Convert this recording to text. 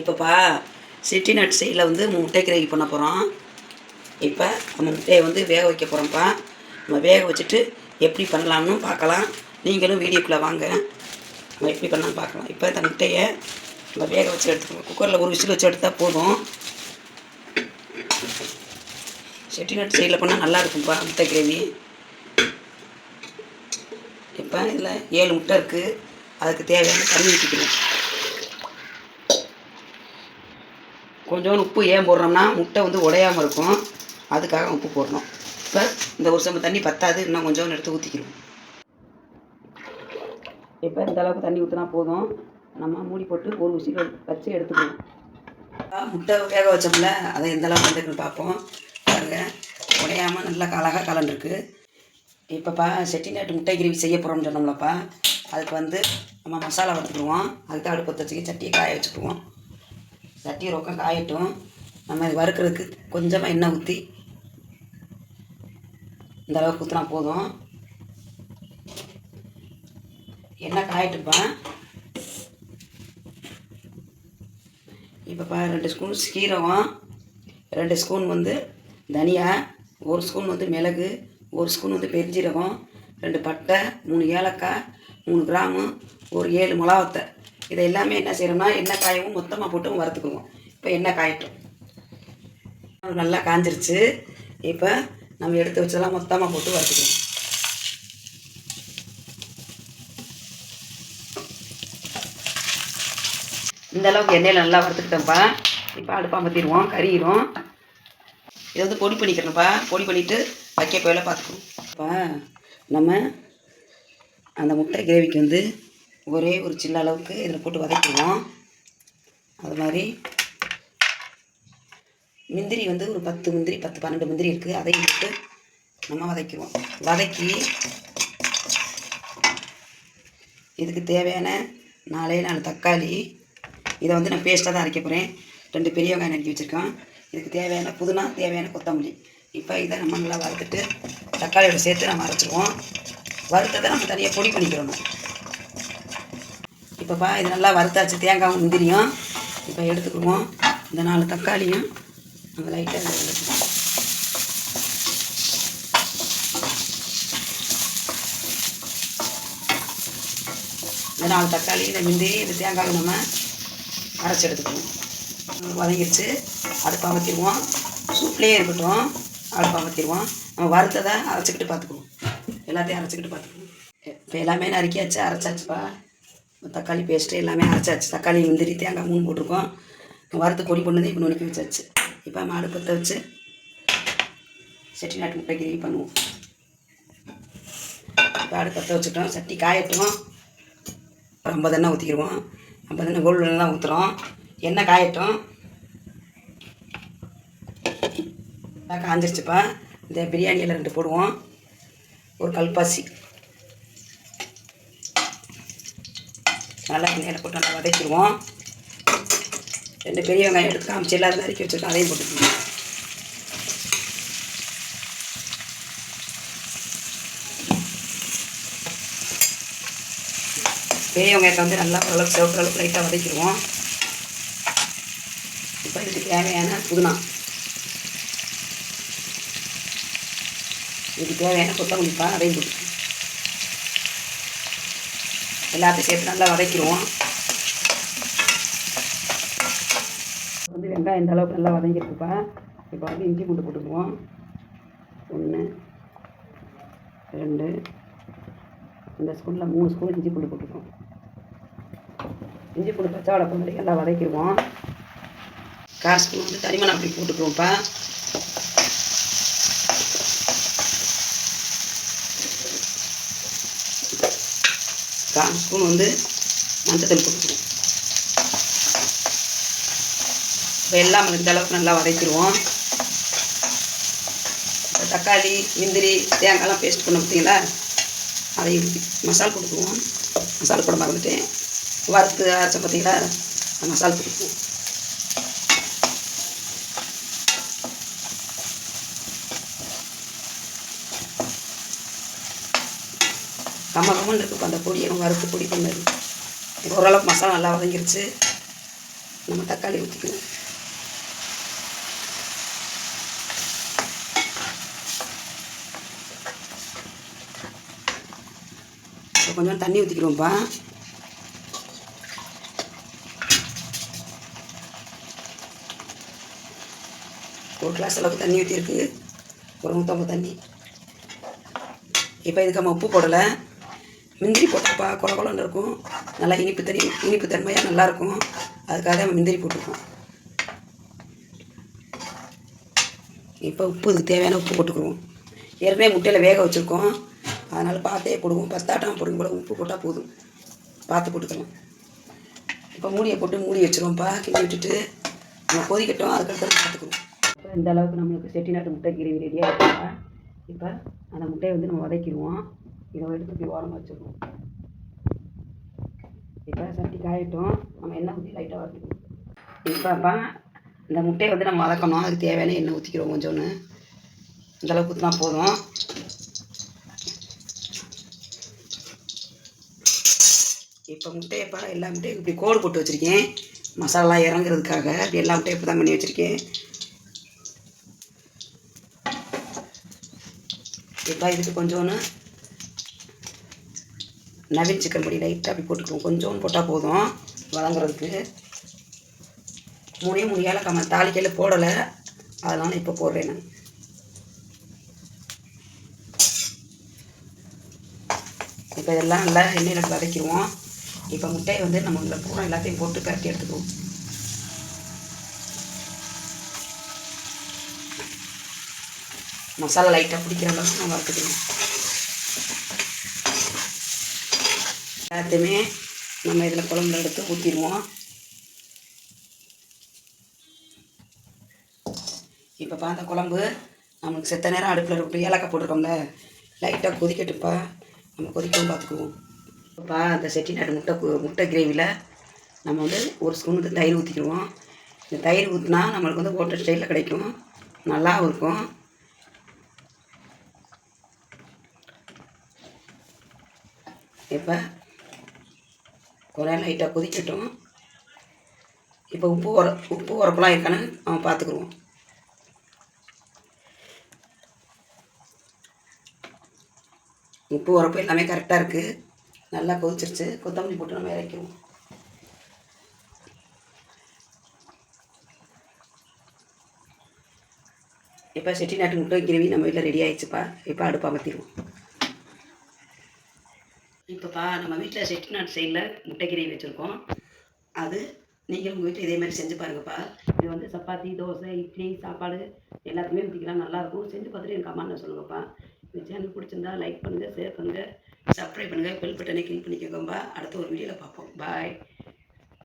இப்போப்பா செட்டிநாட் சைடில் வந்து முட்டை கிரேவி பண்ண போகிறோம் இப்போ நம்ம முட்டையை வந்து வேக வைக்க போகிறோம்ப்பா நம்ம வேக வச்சுட்டு எப்படி பண்ணலாம்னு பார்க்கலாம். நீங்களும் வீடியோக்குள்ளே வாங்க. நம்ம எப்படி பண்ணலாம்னு பார்க்கலாம். இப்போ இந்த முட்டையை நம்ம வேக வச்சு எடுத்துக்கணும். குக்கரில் ஒரு விசில் வச்சு எடுத்தால் போதும். செட்டிநாட் சைடில் பண்ணால் நல்லா இருக்கும்ப்பா முட்டை கிரேவி. இப்போ இதில் ஏழு முட்டை இருக்குது அதுக்கு தேவையான தண்ணி ஊற்றிக்கணும் கொஞ்சோண்டு உப்பு ஏன் போடுறோம்னா முட்டை வந்து உடையாமல் இருக்கும். அதுக்காக உப்பு போடணும். இப்போ இந்த ஒரு சம்பு தண்ணி பத்தாது இன்னும் கொஞ்சோண்டு எடுத்து ஊற்றிக்கிறோம் இப்போ இந்த அளவுக்கு தண்ணி ஊற்றினா போதும். நம்ம மூடி போட்டு ஒரு விசில் வச்சு எடுத்துக்கணும். முட்டை வேக வச்சோம்ல அதை எந்த அளவுக்கு வந்துருக்குன்னு பார்ப்போம். பாருங்க உடையாமல் நல்லா அழகாக கலந்துருக்கு. இப்போப்பா செட்டிநாட்டு முட்டை கிரேவி செய்ய போகிறோம்னு சொன்னோம்லப்பா. அதுக்கு வந்து நம்ம மசாலா வறுத்துக்குவோம் அதுக்கு அடுப்பு பற்ற வச்சுக்கி சட்டியை காய வச்சுக்குவோம் சட்டி ரொக்கம் காயட்டும். நம்ம இது வறுக்கிறதுக்கு கொஞ்சமாக எண்ணெய் ஊற்றி இந்த அளவுக்கு ஊற்றினா போதும். எண்ணெய் காயட்டுப்பா. இப்போப்பா ரெண்டு ஸ்பூன் சீரகம் ரெண்டு ஸ்பூன் வந்து தனியா ஒரு ஸ்பூன் வந்து மிளகு ஒரு ஸ்பூன் வந்து பெருஞ்சீரகம் ரெண்டு பட்டை மூணு ஏலக்காய் மூணு கிராமு ஒரு ஏழு மிளகாத்தை இதை எல்லாமே என்ன செய்யறோம்னா எண்ணெய் காயவும் மொத்தமாக போட்டு வறுத்துக்குவோம் இப்போ எண்ணெய் காயட்டும். நல்லா காஞ்சிருச்சு. இப்போ நம்ம எடுத்து வச்சதெல்லாம் மொத்தமாக போட்டு வறுத்துக்குவோம் இந்த அளவுக்கு எண்ணெயில் நல்லா வறுத்துக்கிட்டோம்ப்பா இப்போ அடுப்பாக பற்றிடுவோம் கறியிரும் இதை வந்து பொடி பண்ணிக்கிறோம்ப்பா பொடி பண்ணிவிட்டு வைக்க போயில பார்த்துக்குவோம் இப்போ நம்ம அந்த முட்டை கிரேவிக்கு வந்து ஒரே ஒரு சின்ன அளவுக்கு இதில் போட்டு வதக்கிடுவோம். அது மாதிரி முந்திரி வந்து ஒரு பத்து முந்திரி பத்து பன்னெண்டு முந்திரி இருக்குது அதை போட்டு நம்ம வதக்கிடுவோம். வதக்கி இதுக்கு தேவையான நாலே நாலு தக்காளி. இதை வந்து நான் பேஸ்ட்டாக தான் அரைக்க போகிறேன் ரெண்டு பெரிய வெங்காயம் நறுக்கி வச்சுருக்கோம். இதுக்கு தேவையான புதினா தேவையான கொத்தமல்லி. இப்போ இதை நம்ம நல்லா வறுத்துட்டு தக்காளியோட சேர்த்து நம்ம அரைச்சிடுவோம். வறுத்ததை நம்ம தனியாக பொடி பண்ணிக்கிறோம் இப்போப்பா இது நல்லா வறுத்தாச்சு. தேங்காய் முந்திரியும். இப்போ எடுத்துக்குவோம். இந்த நாலு தக்காளியும். நம்ம லைட்டாக எடுத்துக்குவோம். இந்த நாலு தக்காளி இந்த முந்திரி இந்த தேங்காய் நம்ம அரைச்சி எடுத்துக்குவோம். வதங்கிடுச்சு அடுப்பு அமர்த்திடுவோம் சூப்லேயே இருக்கட்டும். அடுப்பு அமர்த்திடுவோம் நம்ம வறுத்ததை அரைச்சிக்கிட்டு பார்த்துக்குவோம். எல்லாத்தையும் அரைச்சிக்கிட்டு பார்த்துக்குவோம். இப்போ எல்லாமே நறுக்கியாச்சு அரைச்சாச்சுப்பா. தக்காளி பேஸ்ட்டு எல்லாமே அரைச்சாச்சு. தக்காளி முந்திரி தேங்காய் மூணு போட்டிருக்கோம். வறுத்து பொடி பண்ணதே இப்போ நுணுக்கி வச்சாச்சு. இப்போ நம்ம அடுப்பு பற்ற வச்சு செட்டிநாட்டு முட்டை கிரேவி பண்ணுவோம். இப்போ அடுப்பு பற்ற வச்சுட்டோம். சட்டி காயட்டும். ஐம்பது எண்ணெய் ஊற்றிக்கிடுவோம் ஐம்பது எண்ணெய் கோல்டு எண்ணெய் தான் ஊற்றுறோம் எண்ணெய் காயட்டும். காஞ்சிருச்சுப்பா இந்த பிரியாணியில் ரெண்டு போடுவோம். ஒரு கல்பாசி. நல்லா எண்ணெயில் போட்டு நல்லா வதக்கிடுவோம். ரெண்டு பெரிய வெங்காயம் எடுத்து காமிச்சு எல்லாரும் நறுக்கி வச்சுருக்கோம். அதையும் போட்டுக்கணும் பெரிய வெங்காயத்தை வந்து நல்லா ஓரளவுக்கு சிவப்பு அளவுக்கு லைட்டாக வதக்கிடுவோம். இப்போ இதுக்கு தேவையான புதினா. இதுக்கு தேவையான கொத்தமல்லிப்பா அதையும் போட்டு எல்லாத்தையும் சேர்த்து நல்லா வதக்கிடுவோம். வந்து வெங்காயம் இந்த அளவுக்கு நல்லா வதங்கிருக்குப்பா இப்போ வந்து இஞ்சி பூண்டு போட்டுக்குவோம். ஒன்று ரெண்டு இந்த ஸ்பூனில் மூணு ஸ்பூன் இஞ்சி பூண்டு போட்டுக்குவோம். இஞ்சி பூண்டு பச்சை வடை பண்ணி நல்லா வதக்கிடுவோம். காசு வந்து தனிமணம் அப்படி போட்டுக்குவோம்ப்பா. கால் ஸ்பூன் வந்து மஞ்சத்தூள் போட்டுக்குவோம் இப்போ எல்லாம் இந்த அளவுக்கு நல்லா வதக்கிடுவோம். தக்காளி முந்திரி தேங்காய்லாம் பேஸ்ட் பண்ண பார்த்தீங்களா அதை மசால் கொடுக்குவோம் மசாலா கூட மறந்துட்டேன் வறுத்து அரைச்ச பார்த்தீங்களா அந்த மசாலா கொடுக்குவோம் கம்ம கம்மன் இருக்கும் இப்போ அந்த பொடியை வறுத்து பொடி பண்ணது. ஓரளவுக்கு மசாலா நல்லா வதங்கிருச்சு. நம்ம தக்காளி ஊற்றிக்கணும் கொஞ்சம் தண்ணி ஊற்றிக்கிறோம்ப்பா ஒரு கிளாஸ் அளவுக்கு தண்ணி ஊற்றிருக்கு ஒரு நூற்றம்பது தண்ணி. இப்போ இதுக்கு நம்ம உப்பு போடலை. முந்திரி போட்டப்பா கொல கொலன்னு இருக்கும். நல்லா இனிப்பு தனி இனிப்பு தன்மையாக நல்லாயிருக்கும் அதுக்காக நம்ம முந்திரி போட்டுக்குவோம் இப்போ உப்பு இதுக்கு தேவையான உப்பு போட்டுக்குருவோம். ஏற்கனவே முட்டையில் வேக வச்சுருக்கோம். அதனால் பார்த்தே போடுவோம். பத்தாட்டம் போடுங்க போல. உப்பு போட்டால் போதும். பார்த்து போட்டுக்கலாம். இப்போ மூடியை போட்டு மூடி வச்சுருவோம்ப்பா. கிண்டி விட்டுட்டு நம்ம கொதிக்கட்டும். அதுக்கடுத்து பார்த்துக்குவோம் இப்போ இந்த அளவுக்கு நம்மளுக்கு செட்டிநாட்டு முட்டை கிரேவி ரெடியாக இருக்குப்பா இப்போ அந்த முட்டையை வந்து நம்ம வதக்கிடுவோம். இதை எடுத்து இப்படி ஓரமாக வச்சுக்கணும் இப்போ சட்டி காயட்டும் நம்ம எண்ணெய் ஊற்றி லைட்டாக வதக்கிடுவோம் இப்போப்பா இந்த முட்டையை வந்து நம்ம வதக்கணும். அதுக்கு தேவையான எண்ணெய் ஊற்றிக்கிறோம் கொஞ்சோன்னு. இந்தளவுக்கு ஊற்றினா போதும். இப்போ முட்டையப்பா எல்லா முட்டையும் இப்படி கோடு போட்டு வச்சுருக்கேன். மசாலா இறங்குறதுக்காக எல்லா முட்டையும் இப்போ தான் பண்ணி வச்சுருக்கேன். இப்போ இதுக்கு கொஞ்சோன்னு நவீன் சிக்கன் பொடி லைட்டாக அப்படி போட்டுக்குவோம். கொஞ்சோன்னு போட்டால் போதும் வதங்குறதுக்கு. மூணே மூணு ஏலக்காய் ம- தாளிக்கையில் போடலை. அதனால் இப்போ போடுறேன் நான். இப்போ இதெல்லாம் நல்லா எண்ணெயில் வதக்கிடுவோம். இப்போ முட்டையை வந்து நம்ம இதில் பூரா எல்லாத்தையும் போட்டு பரட்டி எடுத்துக்குவோம். மசாலா லைட்டாக பிடிக்கிற அளவுக்கு நம்ம வறுத்துக்கணும் எல்லாத்தையுமே நம்ம இதில் குழம்புல எடுத்து ஊற்றிடுவோம் இப்போ பார்த்த குழம்பு நம்மளுக்கு செத்த நேரம் அடுப்பில் இருக்கட்டும் ஏலக்காய் போட்டிருக்கோம்ல லைட்டாக கொதிக்கட்டுப்பா நம்ம கொதிக்கவும் பார்த்துக்குவோம். இப்போப்பா அந்த செட்டிநாட்டு முட்டை முட்டை கிரேவியில் நம்ம வந்து ஒரு ஸ்பூன் வந்து தயிர் ஊற்றிக்கிடுவோம் இந்த தயிர் ஊற்றினா நம்மளுக்கு வந்து ஹோட்டல் ஸ்டைலில் கிடைக்கும். நல்லாவும் இருக்கும். இப்போ குறை லைட்டாக கொதிக்கட்டும் இப்போ உப்பு உர உப்பு உரப்பெல்லாம் இருக்கானே அவன் பார்த்துக்குருவோம் உப்பு உரப்பு எல்லாமே கரெக்டாக இருக்குது நல்லா கொதிச்சிருச்சு. கொத்தமல்லி போட்டு நம்ம இறக்கிடுவோம் இப்போ செட்டிநாட்டு முட்டை கிரேவி நம்ம வீட்டில் ரெடி ஆயிடுச்சுப்பா. இப்போ அடுப்பு அமர்த்திடுவோம் கொடுப்பா நம்ம வீட்டில் செட்டிநாடு சைடில் முட்டை வச்சுருக்கோம். அது நீங்கள் உங்கள் வீட்டில் இதே மாதிரி செஞ்சு பாருங்கப்பா. இது வந்து சப்பாத்தி தோசை இட்லி சாப்பாடு எல்லாத்துக்குமே ஊற்றிக்கலாம் நல்லாயிருக்கும் செஞ்சு பார்த்துட்டு எனக்கு அம்மா சொல்லுங்கப்பா. இந்த சேனல் பிடிச்சிருந்தா லைக் பண்ணுங்கள் ஷேர் பண்ணுங்கள் சப்ஸ்கிரைப் பண்ணுங்கள் பெல் பட்டனை கிளிக் பண்ணிக்கோங்கப்பா. அடுத்த ஒரு வீடியோவில் பார்ப்போம். பாய்